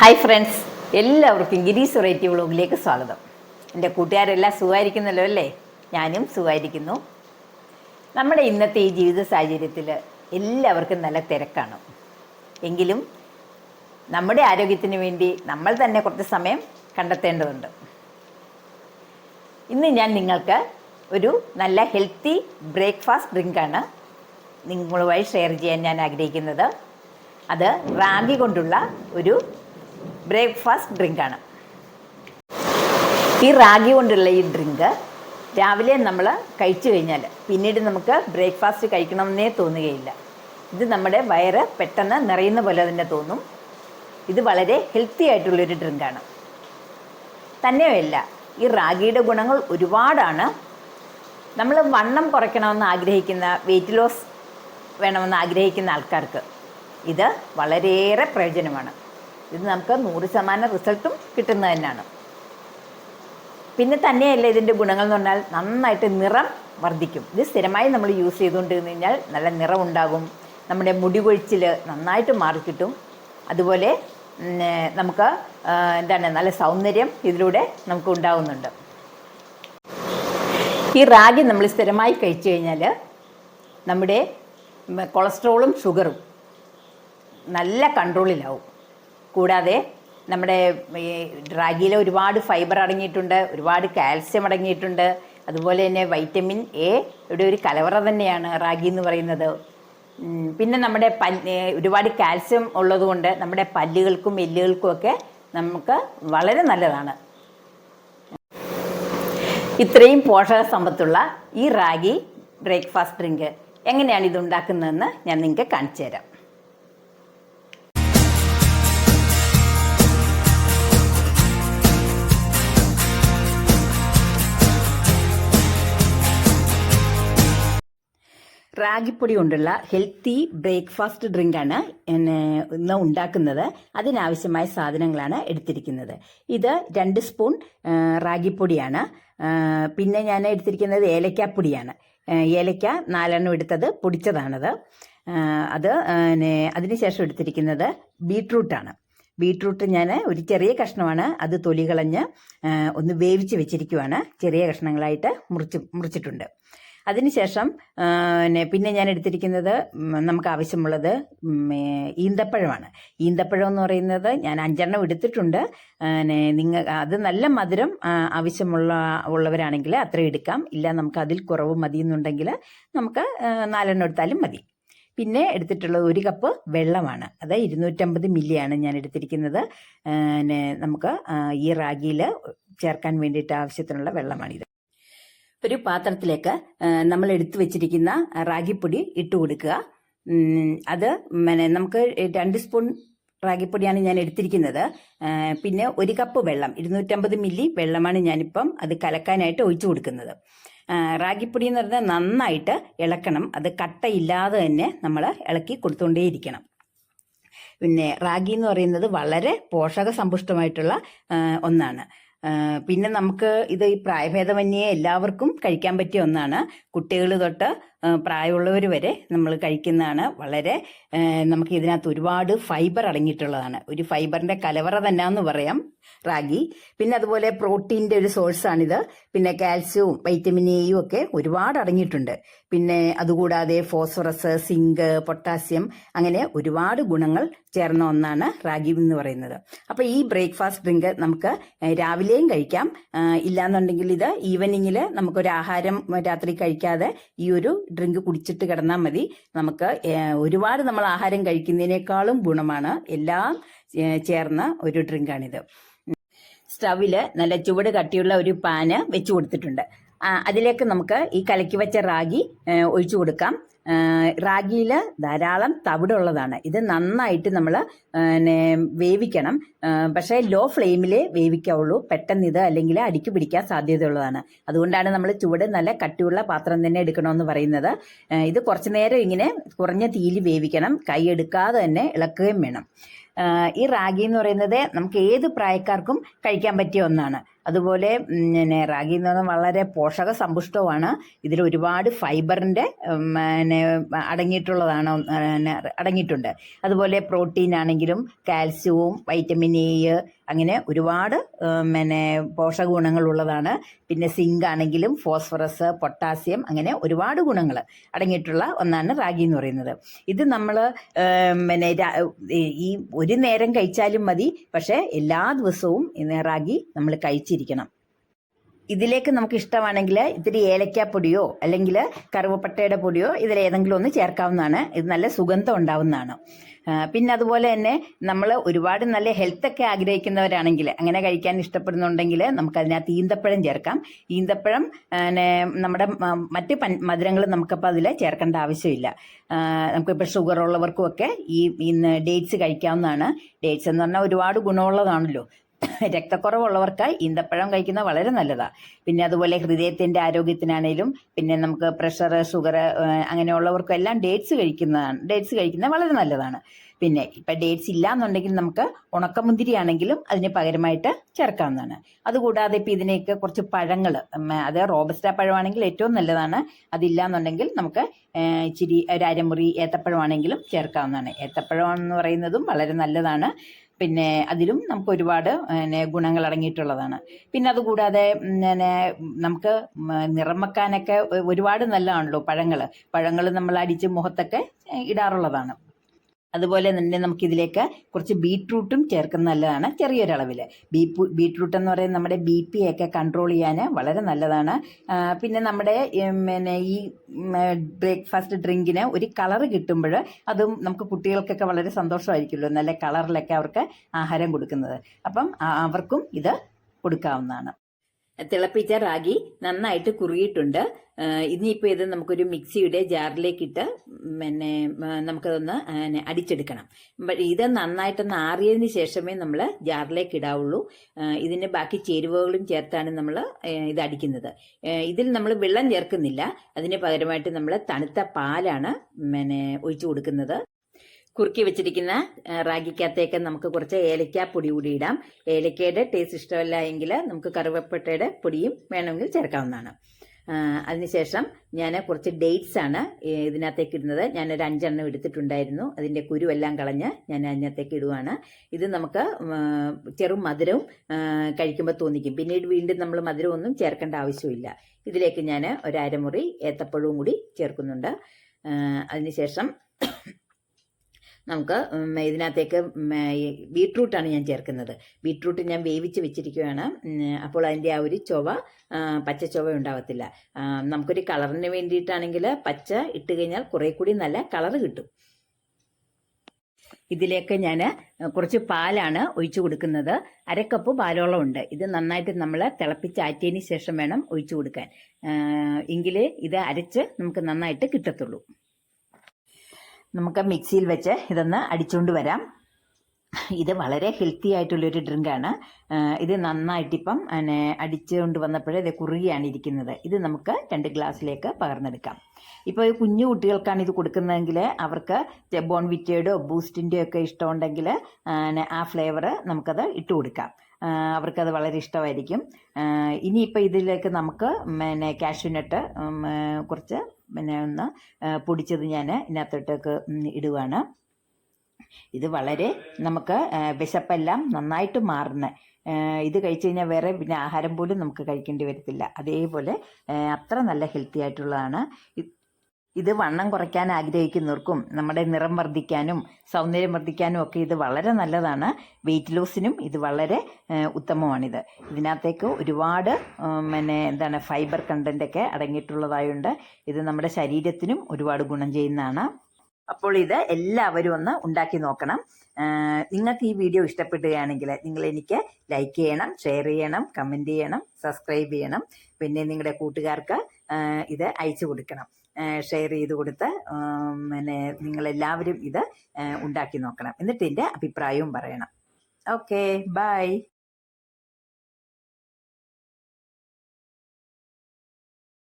Hi friends എല്ലാവർക്കും ഗിരീസ് variety വ്ളോഗിലേക്ക് സ്വാഗതം. എന്റെ കൂട്ടുകാരെല്ലാം സുഖമായിരിക്കുന്നല്ലോ അല്ലേ? ഞാനും സുഖമായിരിക്കുന്നു. നമ്മുടെ ഇന്നത്തെ ഈ ജീവിത സാഹചര്യത്തിൽ എല്ലാവർക്കും നല്ല തിരക്കാണ്. എങ്കിലും നമ്മുടെ ആരോഗ്യത്തിന് വേണ്ടി നമ്മൾ തന്നെ കുറച്ച് സമയം കണ്ടെത്തേണ്ടതുണ്ട്. ഇന്ന് ഞാൻ നിങ്ങൾക്ക് ഒരു നല്ല ഹെൽത്തി ബ്രേക്ക്ഫാസ്റ്റ് ഡ്രിങ്കാണ് നിങ്ങളുമായി ഷെയർ ചെയ്യാൻ ഞാൻ ആഗ്രഹിക്കുന്നത്. അത് റാഗി കൊണ്ടുള്ള ഒരു ബ്രേക്ക്ഫാസ്റ്റ് ഡ്രിങ്കാണ്. ഈ റാഗി കൊണ്ടുള്ള ഈ ഡ്രിങ്ക് രാവിലെ നമ്മൾ കഴിച്ചു കഴിഞ്ഞാൽ പിന്നീട് നമുക്ക് ബ്രേക്ക്ഫാസ്റ്റ് കഴിക്കണമെന്നേ തോന്നുകയില്ല. ഇത് നമ്മുടെ വയറ് പെട്ടെന്ന് നിറയുന്ന പോലെ തന്നെ തോന്നും. ഇത് വളരെ ഹെൽത്തി ആയിട്ടുള്ളൊരു ഡ്രിങ്കാണ്. തന്നെയല്ല ഈ റാഗിയുടെ ഗുണങ്ങൾ ഒരുപാടാണ്. നമ്മൾ വണ്ണം കുറയ്ക്കണമെന്ന് ആഗ്രഹിക്കുന്ന വെയിറ്റ് ലോസ് വേണമെന്ന് ആഗ്രഹിക്കുന്ന ആൾക്കാർക്ക് ഇത് വളരെയേറെ പ്രയോജനമാണ്. ഇത് നമുക്ക് നൂറ് ശതമാനം റിസൾട്ടും കിട്ടുന്നത് തന്നെയാണ്. പിന്നെ തന്നെയല്ല ഇതിന്റെ ഗുണങ്ങൾ എന്ന് പറഞ്ഞാൽ നന്നായിട്ട് നിറം വർദ്ധിക്കും. ഇത് സ്ഥിരമായി നമ്മൾ യൂസ് ചെയ്തുകൊണ്ടിരുന്നു കഴിഞ്ഞാൽ നല്ല നിറം ഉണ്ടാകും നമ്മുടെ മുടി കൊഴിച്ചിൽ നന്നായിട്ട് മാറിക്കിട്ടും അതുപോലെ നമുക്ക് എന്താണ് നല്ല സൗന്ദര്യം ഇതിലൂടെ നമുക്ക് ഉണ്ടാകുന്നുണ്ട് ഈ റാഗി നമ്മൾ സ്ഥിരമായി കഴിച്ചു കഴിഞ്ഞാൽ നമ്മുടെ കൊളസ്ട്രോളും ഷുഗറും നല്ല കൺട്രോളിലാവും. കൂടാതെ നമ്മുടെ ഈ റാഗിയിൽ ഒരുപാട് ഫൈബർ അടങ്ങിയിട്ടുണ്ട് ഒരുപാട് കാൽസ്യം അടങ്ങിയിട്ടുണ്ട്. അതുപോലെ തന്നെ വൈറ്റമിൻ എ ഇവിടെ ഒരു കലവറ തന്നെയാണ് റാഗി എന്ന് പറയുന്നത്. പിന്നെ നമ്മുടെ പല്ല് ഒരുപാട് കാൽസ്യം ഉള്ളതുകൊണ്ട് നമ്മുടെ പല്ലുകൾക്കും എല്ലുകൾക്കും ഒക്കെ നമുക്ക് വളരെ നല്ലതാണ്. ഇത്രയും പോഷക സമ്പത്തുള്ള ഈ റാഗി ബ്രേക്ക്ഫാസ്റ്റ് ഡ്രിങ്ക് എങ്ങനെയാണ് ഇത് ഉണ്ടാക്കുന്നതെന്ന് ഞാൻ നിങ്ങൾക്ക് കാണിച്ചു തരാം. റാഗിപ്പൊടി കൊണ്ടുള്ള ഹെൽത്തി ബ്രേക്ക്ഫാസ്റ്റ് ഡ്രിങ്ക് ആണ് ഇന്ന് ഉണ്ടാക്കുന്നത്. അതിനാവശ്യമായ സാധനങ്ങളാണ് എടുത്തിരിക്കുന്നത്. ഇത് രണ്ട് സ്പൂൺ റാഗിപ്പൊടിയാണ്. പിന്നെ ഞാൻ എടുത്തിരിക്കുന്നത് ഏലക്കാപ്പൊടിയാണ്. ഏലക്ക നാലെണ്ണം എടുത്തത് പൊടിച്ചതാണത്. അത് അതിനുശേഷം എടുത്തിരിക്കുന്നത് ബീട്രൂട്ടാണ്. ബീട്രൂട്ട് ഞാൻ ഒരു ചെറിയ കഷ്ണമാണ് അത് തൊലി കളഞ്ഞ് ഒന്ന് വേവിച്ച് വെച്ചിരിക്കുവാണ്. ചെറിയ കഷ്ണങ്ങളായിട്ട് മുറിച്ച് മുറിച്ചിട്ടുണ്ട്. അതിനുശേഷം പിന്നെ പിന്നെ ഞാൻ എടുത്തിരിക്കുന്നത് നമുക്ക് ആവശ്യമുള്ളത് ഈന്തപ്പഴമാണ്. ഈന്തപ്പഴം എന്ന് പറയുന്നത് ഞാൻ അഞ്ചെണ്ണം എടുത്തിട്ടുണ്ട്. നിങ്ങൾ അത് നല്ല മധുരം ആവശ്യമുള്ള ഉള്ളവരാണെങ്കിൽ അത്ര എടുക്കാം. ഇല്ല നമുക്ക് അതിൽ കുറവ് മതി എന്നുണ്ടെങ്കിൽ നമുക്ക് നാലെണ്ണം എടുത്താലും മതി. പിന്നെ എടുത്തിട്ടുള്ളത് ഒരു കപ്പ് വെള്ളമാണ്. അത് ഇരുന്നൂറ്റമ്പത് മില്ലിയാണ് ഞാൻ എടുത്തിരിക്കുന്നത്. നമുക്ക് ഈ റാഗിയിൽ ചേർക്കാൻ വേണ്ടിയിട്ട് ആവശ്യത്തിനുള്ള വെള്ളമാണിത്. ഒരു പാത്രത്തിലേക്ക് നമ്മൾ എടുത്തു വെച്ചിരിക്കുന്ന റാഗിപ്പൊടി ഇട്ട് കൊടുക്കുക. അത് പിന്നെ നമുക്ക് രണ്ട് സ്പൂൺ റാഗിപ്പൊടിയാണ് ഞാൻ എടുത്തിരിക്കുന്നത്. പിന്നെ ഒരു കപ്പ് വെള്ളം ഇരുന്നൂറ്റമ്പത് മില്ലി വെള്ളമാണ് ഞാനിപ്പം അത് കലക്കാനായിട്ട് ഒഴിച്ചു കൊടുക്കുന്നത്. റാഗിപ്പൊടി എന്ന് പറഞ്ഞാൽ നന്നായിട്ട് ഇളക്കണം. അത് കട്ടയില്ലാതെ തന്നെ നമ്മൾ ഇളക്കി കൊടുത്തുകൊണ്ടേയിരിക്കണം. പിന്നെ റാഗി എന്ന് പറയുന്നത് വളരെ പോഷക സമ്പുഷ്ടമായിട്ടുള്ള ഒന്നാണ്. പിന്നെ നമുക്ക് ഇത് ഈ പ്രായഭേദമന്യേ എല്ലാവർക്കും കഴിക്കാൻ പറ്റിയ ഒന്നാണ് കുട്ടികൾ തൊട്ട് പ്രായമുള്ളവർ വരെ നമ്മൾ കഴിക്കുന്നതാണ്. വളരെ നമുക്ക് ഇതിനകത്ത് ഒരുപാട് ഫൈബർ അടങ്ങിയിട്ടുള്ളതാണ്. ഒരു ഫൈബറിന്റെ കലവറ തന്നെയാന്ന് പറയാം റാഗി. പിന്നെ അതുപോലെ പ്രോട്ടീന്റെ ഒരു സോഴ്സാണിത് പിന്നെ കാൽസ്യവും വൈറ്റമിൻ എയും ഒക്കെ ഒരുപാട് അടങ്ങിയിട്ടുണ്ട്. പിന്നെ അതുകൂടാതെ ഫോസ്ഫറസ് സിങ്ക് പൊട്ടാസ്യം അങ്ങനെ ഒരുപാട് ഗുണങ്ങൾ ചേർന്ന ഒന്നാണ് റാഗി എന്ന് പറയുന്നത്. അപ്പോൾ ഈ ബ്രേക്ക്ഫാസ്റ്റ് ഡ്രിങ്ക് നമുക്ക് രാവിലെയും കഴിക്കാം. ഇല്ലാന്നുണ്ടെങ്കിൽ ഇത് ഈവനിങ്ങിൽ നമുക്കൊരു ആഹാരം രാത്രി കഴിക്കാതെ ഈ ഒരു ഡ്രിങ്ക് കുടിച്ചിട്ട് കിടന്നാൽ മതി. നമുക്ക് ഒരുപാട് നമ്മൾ ആഹാരം കഴിക്കുന്നതിനേക്കാളും ഗുണമാണ് എല്ലാം ചേർന്ന ഒരു ഡ്രിങ്കാണിത് സ്റ്റവിൽ നല്ല ചുവട് കട്ടിയുള്ള ഒരു പാന് വെച്ച് കൊടുത്തിട്ടുണ്ട്. അതിലേക്ക് നമുക്ക് ഈ കലക്കി വെച്ച റാഗി ഒഴിച്ചു കൊടുക്കാം. റാഗിയിൽ ധാരാളം തവിടുള്ളതാണ്. ഇത് നന്നായിട്ട് നമ്മൾ വേവിക്കണം. പക്ഷേ ലോ ഫ്ലെയിമിൽ വേവിക്കാവുള്ളൂ. പെട്ടെന്ന് ഇത് അല്ലെങ്കിൽ അടിക്ക് പിടിക്കാൻ സാധ്യതയുള്ളതാണ്. അതുകൊണ്ടാണ് നമ്മൾ ചുവട് നല്ല കട്ടിയുള്ള പാത്രം തന്നെ എടുക്കണമെന്ന് പറയുന്നത്. ഇത് കുറച്ച് നേരം ഇങ്ങനെ കുറഞ്ഞ തീയിൽ വേവിക്കണം. കൈ എടുക്കാതെ തന്നെ ഇളക്കുകയും വേണം. ഈ റാഗി എന്ന് പറയുന്നത് നമുക്ക് ഏത് പ്രായക്കാർക്കും കഴിക്കാൻ പറ്റിയ ഒന്നാണ്. അതുപോലെ പിന്നെ റാഗി എന്ന് പറഞ്ഞാൽ വളരെ പോഷക സമ്പുഷ്ടവുമാണ് ഇതിൽ ഒരുപാട് ഫൈബറിന്റെ പിന്നെ അടങ്ങിയിട്ടുള്ളതാണ് അടങ്ങിയിട്ടുണ്ട്. അതുപോലെ പ്രോട്ടീൻ ആണെങ്കിലും കാൽസ്യവും വൈറ്റമിൻ എ അങ്ങനെ ഒരുപാട് പിന്നെ പോഷക ഗുണങ്ങളുള്ളതാണ് പിന്നെ സിങ്ക് ആണെങ്കിലും ഫോസ്ഫറസ് പൊട്ടാസ്യം അങ്ങനെ ഒരുപാട് ഗുണങ്ങൾ അടങ്ങിയിട്ടുള്ള ഒന്നാണ് റാഗി എന്ന് പറയുന്നത്. ഇത് നമ്മൾ പിന്നെ ഈ- ഒരു നേരം കഴിച്ചാലും മതി. പക്ഷേ എല്ലാ ദിവസവും റാഗി നമ്മൾ കഴിച്ചിരിക്കണം ഇതിലേക്ക് നമുക്ക് ഇഷ്ടമാണെങ്കിൽ ഇത്തിരി ഏലക്കാപ്പൊടിയോ അല്ലെങ്കിൽ കറുവപ്പട്ടയുടെ പൊടിയോ ഇതിൽ ഏതെങ്കിലും ഒന്ന് ചേർക്കാവുന്നതാണ്. ഇത് നല്ല സുഗന്ധം ഉണ്ടാവുന്നതാണ്. പിന്നെ അതുപോലെ തന്നെ നമ്മൾ ഒരുപാട് നല്ല ഹെൽത്തൊക്കെ ആഗ്രഹിക്കുന്നവരാണെങ്കിൽ അങ്ങനെ കഴിക്കാൻ ഇഷ്ടപ്പെടുന്നുണ്ടെങ്കിൽ നമുക്ക് അതിനകത്ത് ഈന്തപ്പഴം ചേർക്കാം. ഈന്തപ്പഴം പിന്നെ നമ്മുടെ മറ്റ് പൻ മധുരങ്ങൾ നമുക്കപ്പോൾ അതിൽ ചേർക്കേണ്ട ആവശ്യമില്ല. നമുക്കിപ്പോൾ ഷുഗർ ഉള്ളവർക്കും ഒക്കെ ഈ ഡേറ്റ്സ് കഴിക്കാവുന്നതാണ്. ഡേറ്റ്സ് എന്ന് പറഞ്ഞാൽ ഒരുപാട് ഗുണമുള്ളതാണല്ലോ. രക്തക്കുറവുള്ളവർക്ക് ഈന്തപ്പഴം കഴിക്കുന്നത് വളരെ നല്ലതാണ് പിന്നെ അതുപോലെ ഹൃദയത്തിന്റെ ആരോഗ്യത്തിനാണേലും പിന്നെ നമുക്ക് പ്രഷർ ഷുഗർ അങ്ങനെയുള്ളവർക്കും എല്ലാം ഡേറ്റ്സ് കഴിക്കുന്നതാണ് ഡേറ്റ്സ് കഴിക്കുന്നത് വളരെ നല്ലതാണ്. പിന്നെ ഇപ്പം ഡേറ്റ്സ് ഇല്ല എന്നുണ്ടെങ്കിൽ നമുക്ക് ഉണക്കമുന്തിരി ആണെങ്കിലും അതിന് പകരമായിട്ട് ചേർക്കാവുന്നതാണ്. അതുകൂടാതെ ഇപ്പം ഇതിനെയൊക്കെ കുറച്ച് പഴങ്ങൾ അത് റോബസ്റ്റ പഴമാണെങ്കിൽ ഏറ്റവും നല്ലതാണ്. അതില്ല എന്നുണ്ടെങ്കിൽ നമുക്ക് ഇച്ചിരി ഒരു അരമുറി ഏത്തപ്പഴമാണെങ്കിലും ചേർക്കാവുന്നതാണ്. ഏത്തപ്പഴം എന്ന് പറയുന്നതും വളരെ നല്ലതാണ്. പിന്നെ അതിലും നമുക്ക് ഒരുപാട് പിന്നെ ഗുണങ്ങൾ അടങ്ങിയിട്ടുള്ളതാണ്. പിന്നെ അതുകൂടാതെ പിന്നെ നമുക്ക് നിറം വെക്കാനൊക്കെ ഒരുപാട് നല്ലതാണല്ലോ പഴങ്ങൾ പഴങ്ങൾ നമ്മൾ അടിച്ച് മുഖത്തൊക്കെ ഇടാറുള്ളതാണ്. അതുപോലെ തന്നെ നമുക്ക് ഇതിലേക്ക് കുറച്ച് ബീട്രൂട്ടും ചേർക്കുന്ന നല്ലതാണ് ചെറിയൊരളവിൽ ബീപ്പ് ബീട്രൂട്ട് എന്ന് പറയുന്നത് നമ്മുടെ ബി പി ഒക്കെ കൺട്രോൾ ചെയ്യാൻ വളരെ നല്ലതാണ്. പിന്നെ നമ്മുടെ പിന്നെ ഈ ബ്രേക്ക്ഫാസ്റ്റ് ഡ്രിങ്കിന് ഒരു കളർ കിട്ടുമ്പോൾ അതും നമുക്ക് കുട്ടികൾക്കൊക്കെ വളരെ സന്തോഷമായിരിക്കുമല്ലോ നല്ല കളറിലൊക്കെ അവർക്ക് ആഹാരം കൊടുക്കുന്നത്. അപ്പം അവർക്കും ഇത് കൊടുക്കാവുന്നതാണ്. തിളപ്പിച്ച റാഗി നന്നായിട്ട് കുറുകിയിട്ടുണ്ട്. ഇനിയിപ്പോൾ ഇത് നമുക്കൊരു മിക്സിയുടെ ജാറിലേക്കിട്ട് പിന്നെ നമുക്കതൊന്ന് അടിച്ചെടുക്കണം. ഇത് നന്നായിട്ടൊന്ന് ആറിയതിന് ശേഷമേ നമ്മൾ ജാറിലേക്ക് ഇടാവുള്ളൂ ഇതിന് ബാക്കി ചേരുവകളും ചേർത്താണ് നമ്മൾ ഇത് അടിക്കുന്നത്. ഇതിൽ നമ്മൾ വെള്ളം ചേർക്കുന്നില്ല. അതിന് പകരമായിട്ട് നമ്മൾ തണുത്ത പാലാണ് പിന്നെ ഒഴിച്ചു കൊടുക്കുന്നത്. കുറുക്കി വെച്ചിരിക്കുന്ന റാഗിക്കകത്തേക്ക് നമുക്ക് കുറച്ച് ഏലക്ക പൊടി കൂടി ഇടാം. ഏലക്കയുടെ ടേസ്റ്റ് ഇഷ്ടമല്ല എങ്കിൽ നമുക്ക് കറുവപ്പട്ടയുടെ പൊടിയും വേണമെങ്കിൽ ചേർക്കാവുന്നതാണ്. അതിനുശേഷം ഞാൻ കുറച്ച് ഡേറ്റ്സ് ആണ് ഇതിനകത്തേക്ക് ഇടുന്നത്. ഞാനൊരു അഞ്ചെണ്ണം എടുത്തിട്ടുണ്ടായിരുന്നു. അതിന്റെ കുരുവെല്ലാം കളഞ്ഞ് ഞാൻ അതിനകത്തേക്ക് ഇടുവാണ്. ഇത് നമുക്ക് ചെറും മധുരവും കഴിക്കുമ്പോൾ തോന്നിക്കും. പിന്നീട് വീണ്ടും നമ്മൾ മധുരമൊന്നും ചേർക്കേണ്ട ആവശ്യമില്ല. ഇതിലേക്ക് ഞാൻ ഒരു അരമുറി ഏത്തപ്പഴവും കൂടി ചേർക്കുന്നുണ്ട്. അതിനുശേഷം നമുക്ക് ഇതിനകത്തേക്ക് ബീട്രൂട്ടാണ് ഞാൻ ചേർക്കുന്നത്. ബീട്രൂട്ട് ഞാൻ വേവിച്ച് വെച്ചിരിക്കുകയാണ്. അപ്പോൾ അതിന്റെ ആ ഒരു ചൊവ പച്ച ചൊവ ഉണ്ടാവത്തില്ല. നമുക്കൊരു കളറിന് വേണ്ടിയിട്ടാണെങ്കിൽ പച്ച ഇട്ട് കഴിഞ്ഞാൽ കുറേ കൂടി നല്ല കളർ കിട്ടും. ഇതിലേക്ക് ഞാൻ കുറച്ച് പാലാണ് ഒഴിച്ചു കൊടുക്കുന്നത്. അരക്കപ്പ് പാലോളം ഉണ്ട്. ഇത് നന്നായിട്ട് നമ്മൾ തിളപ്പിച്ചാറ്റിയതിന് ശേഷം വേണം ഒഴിച്ചു കൊടുക്കാൻ. എങ്കിലേ ഇത് അരച്ച് നമുക്ക് നന്നായിട്ട് കിട്ടത്തുള്ളൂ. നമുക്ക് മിക്സിയിൽ വെച്ച് ഇതൊന്ന് അടിച്ചുകൊണ്ട് വരാം. ഇത് വളരെ ഹെൽത്തി ആയിട്ടുള്ളൊരു ഡ്രിങ്കാണ് ഇത് നന്നായിട്ടിപ്പം പിന്നെ അടിച്ചുകൊണ്ട് വന്നപ്പോഴേ ഇത് കുറുകിയാണ് ഇരിക്കുന്നത്. ഇത് നമുക്ക് രണ്ട് ഗ്ലാസ്സിലേക്ക് പകർന്നെടുക്കാം. ഇപ്പോൾ കുഞ്ഞു കുട്ടികൾക്കാണ് ഇത് കൊടുക്കുന്നതെങ്കിൽ അവർക്ക് ബോൺവിറ്റയുടെയോ ബൂസ്റ്റിന്റെയോ ഒക്കെ ഇഷ്ടമുണ്ടെങ്കിൽ ആ ഫ്ലേവർ നമുക്കത് ഇട്ട് കൊടുക്കാം. അവർക്കത് വളരെ ഇഷ്ടമായിരിക്കും. ഇനിയിപ്പോൾ ഇതിലേക്ക് നമുക്ക് പിന്നെ കാഷ്യൂനട്ട് കുറച്ച് പിന്നെ ഒന്ന് പൊടിച്ചത് ഞാൻ ഇതിനകത്തോട്ടേക്ക് ഇടുവാണ്. ഇത് വളരെ നമുക്ക് വിശപ്പെല്ലാം നന്നായിട്ട് മാറുന്ന. ഇത് കഴിച്ചു കഴിഞ്ഞാൽ വേറെ പിന്നെ ആഹാരം പോലും നമുക്ക് കഴിക്കേണ്ടി വരത്തില്ല. അതേപോലെ അത്ര നല്ല ഹെൽത്തി ആയിട്ടുള്ളതാണ്. ഇത് വണ്ണം കുറയ്ക്കാൻ ആഗ്രഹിക്കുന്നവർക്കും നമ്മുടെ നിറം വർദ്ധിക്കാനും സൗന്ദര്യം വർദ്ധിക്കാനും ഒക്കെ ഇത് വളരെ നല്ലതാണ്. വെയിറ്റ് ലോസിനും ഇത് വളരെ ഉത്തമമാണിത്. ഇതിനകത്തേക്ക് ഒരുപാട് പിന്നെ എന്താണ് ഫൈബർ കണ്ടന്റൊക്കെ അടങ്ങിയിട്ടുള്ളതായുണ്ട്. ഇത് നമ്മുടെ ശരീരത്തിനും ഒരുപാട് ഗുണം ചെയ്യുന്നതാണ്. അപ്പോൾ ഇത് എല്ലാവരും ഒന്ന് ഉണ്ടാക്കി നോക്കണം. നിങ്ങൾക്ക് ഈ വീഡിയോ ഇഷ്ടപ്പെടുകയാണെങ്കിൽ നിങ്ങൾ എനിക്ക് ലൈക്ക് ചെയ്യണം ഷെയർ ചെയ്യണം കമന്റ് ചെയ്യണം സബ്സ്ക്രൈബ് ചെയ്യണം. പിന്നെ നിങ്ങളുടെ കൂട്ടുകാർക്ക് ഇത് അയച്ചു കൊടുക്കണം. ഷെയർ ചെയ്ത് കൊടുത്ത് പിന്നെ നിങ്ങളെല്ലാവരും ഇത് ഉണ്ടാക്കി നോക്കണം. എന്നിട്ട് എന്റെ അഭിപ്രായവും പറയണം. Okay bye